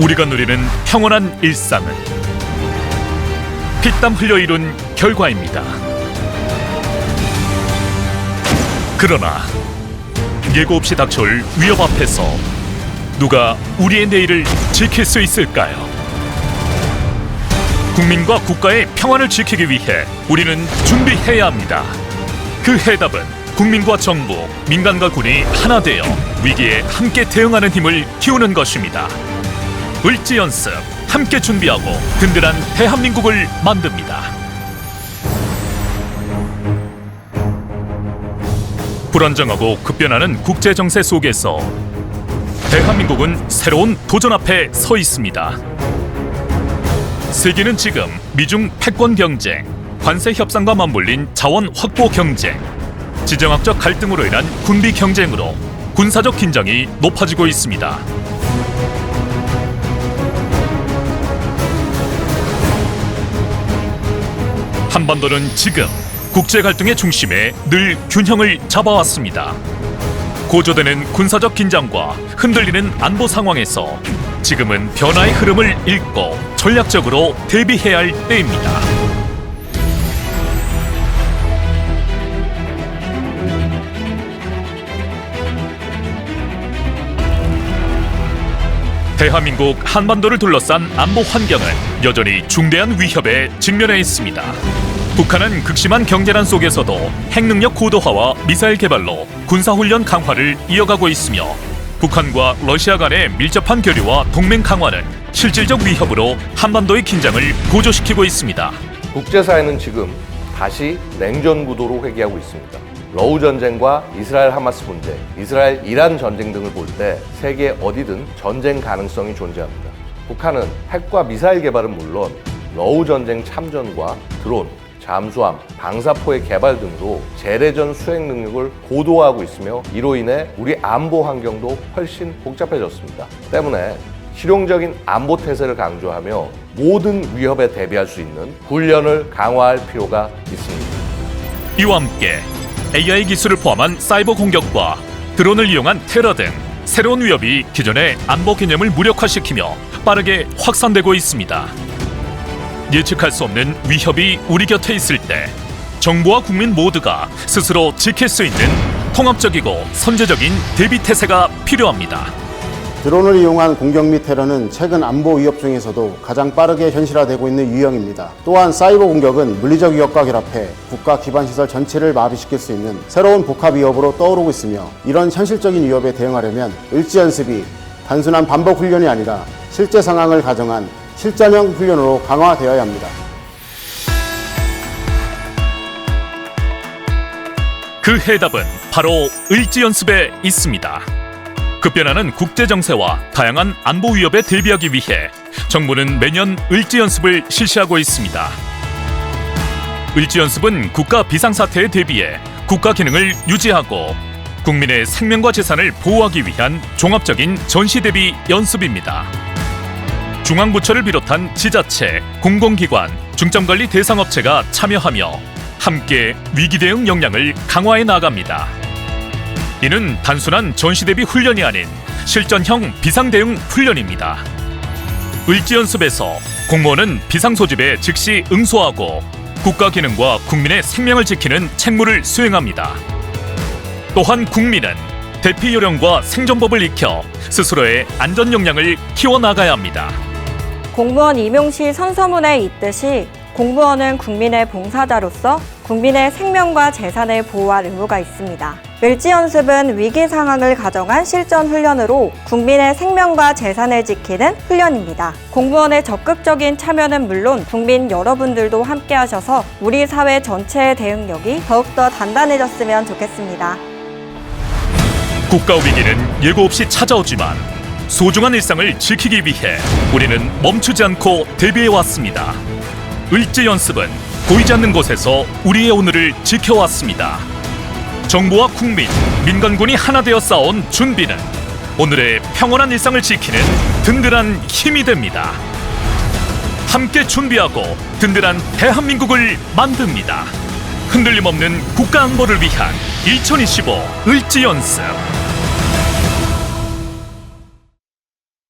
우리가 누리는 평온한 일상은 피땀 흘려 이룬 결과입니다. 그러나 예고 없이 닥쳐올 위협 앞에서 누가 우리의 내일을 지킬 수 있을까요? 국민과 국가의 평안을 지키기 위해 우리는 준비해야 합니다. 그 해답은 국민과 정부, 민간과 군이 하나 되어 위기에 함께 대응하는 힘을 키우는 것입니다. 을지 연습 함께 준비하고 든든한 대한민국을 만듭니다. 불안정하고 급변하는 국제 정세 속에서 대한민국은 새로운 도전 앞에 서 있습니다. 세계는 지금 미중 패권 경쟁, 관세 협상과 맞물린 자원 확보 경쟁, 지정학적 갈등으로 인한 군비 경쟁으로 군사적 긴장이 높아지고 있습니다. 한반도는 지금 국제 갈등의 중심에 늘 균형을 잡아왔습니다. 고조되는 군사적 긴장과 흔들리는 안보 상황에서 지금은 변화의 흐름을 읽고 전략적으로 대비해야 할 때입니다. 대한민국 한반도를 둘러싼 안보 환경은 여전히 중대한 위협에 직면해 있습니다. 북한은 극심한 경제난 속에서도 핵능력 고도화와 미사일 개발로 군사훈련 강화를 이어가고 있으며 북한과 러시아 간의 밀접한 교류와 동맹 강화는 실질적 위협으로 한반도의 긴장을 고조시키고 있습니다. 국제사회는 지금 다시 냉전 구도로 회귀하고 있습니다. 러우 전쟁과 이스라엘 하마스 문제, 이스라엘 이란 전쟁 등을 볼 때 세계 어디든 전쟁 가능성이 존재합니다. 북한은 핵과 미사일 개발은 물론 러우 전쟁 참전과 드론, 잠수함, 방사포의 개발 등으로 재래전 수행 능력을 고도화하고 있으며 이로 인해 우리 안보 환경도 훨씬 복잡해졌습니다. 때문에 실용적인 안보 태세를 강조하며 모든 위협에 대비할 수 있는 훈련을 강화할 필요가 있습니다. 이와 함께 AI 기술을 포함한 사이버 공격과 드론을 이용한 테러 등 새로운 위협이 기존의 안보 개념을 무력화시키며 빠르게 확산되고 있습니다. 예측할 수 없는 위협이 우리 곁에 있을 때 정부와 국민 모두가 스스로 지킬 수 있는 통합적이고 선제적인 대비 태세가 필요합니다. 드론을 이용한 공격 및 테러는 최근 안보 위협 중에서도 가장 빠르게 현실화되고 있는 유형입니다. 또한 사이버 공격은 물리적 위협과 결합해 국가 기반 시설 전체를 마비시킬 수 있는 새로운 복합 위협으로 떠오르고 있으며 이런 현실적인 위협에 대응하려면 을지 연습이 단순한 반복 훈련이 아니라 실제 상황을 가정한 실전형 훈련으로 강화되어야 합니다. 그 해답은 바로 을지 연습에 있습니다. 급변하는 국제 정세와 다양한 안보 위협에 대비하기 위해 정부는 매년 을지 연습을 실시하고 있습니다. 을지 연습은 국가 비상사태에 대비해 국가 기능을 유지하고 국민의 생명과 재산을 보호하기 위한 종합적인 전시 대비 연습입니다. 중앙부처를 비롯한 지자체, 공공기관, 중점관리 대상업체가 참여하며 함께 위기 대응 역량을 강화해 나갑니다. 이는 단순한 전시 대비 훈련이 아닌 실전형 비상 대응 훈련입니다. 을지 연습에서 공무원은 비상 소집에 즉시 응소하고 국가 기능과 국민의 생명을 지키는 책무를 수행합니다. 또한 국민은 대피 요령과 생존법을 익혀 스스로의 안전 역량을 키워 나가야 합니다. 공무원 임용 시 선서문에 있듯이 공무원은 국민의 봉사자로서 국민의 생명과 재산을 보호할 의무가 있습니다. 멸지 연습은 위기 상황을 가정한 실전 훈련으로 국민의 생명과 재산을 지키는 훈련입니다. 공무원의 적극적인 참여는 물론 국민 여러분들도 함께 하셔서 우리 사회 전체의 대응력이 더욱더 단단해졌으면 좋겠습니다. 국가 위기는 예고 없이 찾아오지만 소중한 일상을 지키기 위해 우리는 멈추지 않고 대비해 왔습니다. 을지 연습은 보이지 않는 곳에서 우리의 오늘을 지켜왔습니다. 정부와 국민, 민간군이 하나 되어 싸운 준비는 오늘의 평온한 일상을 지키는 든든한 힘이 됩니다. 함께 준비하고 든든한 대한민국을 만듭니다. 흔들림 없는 국가 안보를 위한 2025 을지 연습.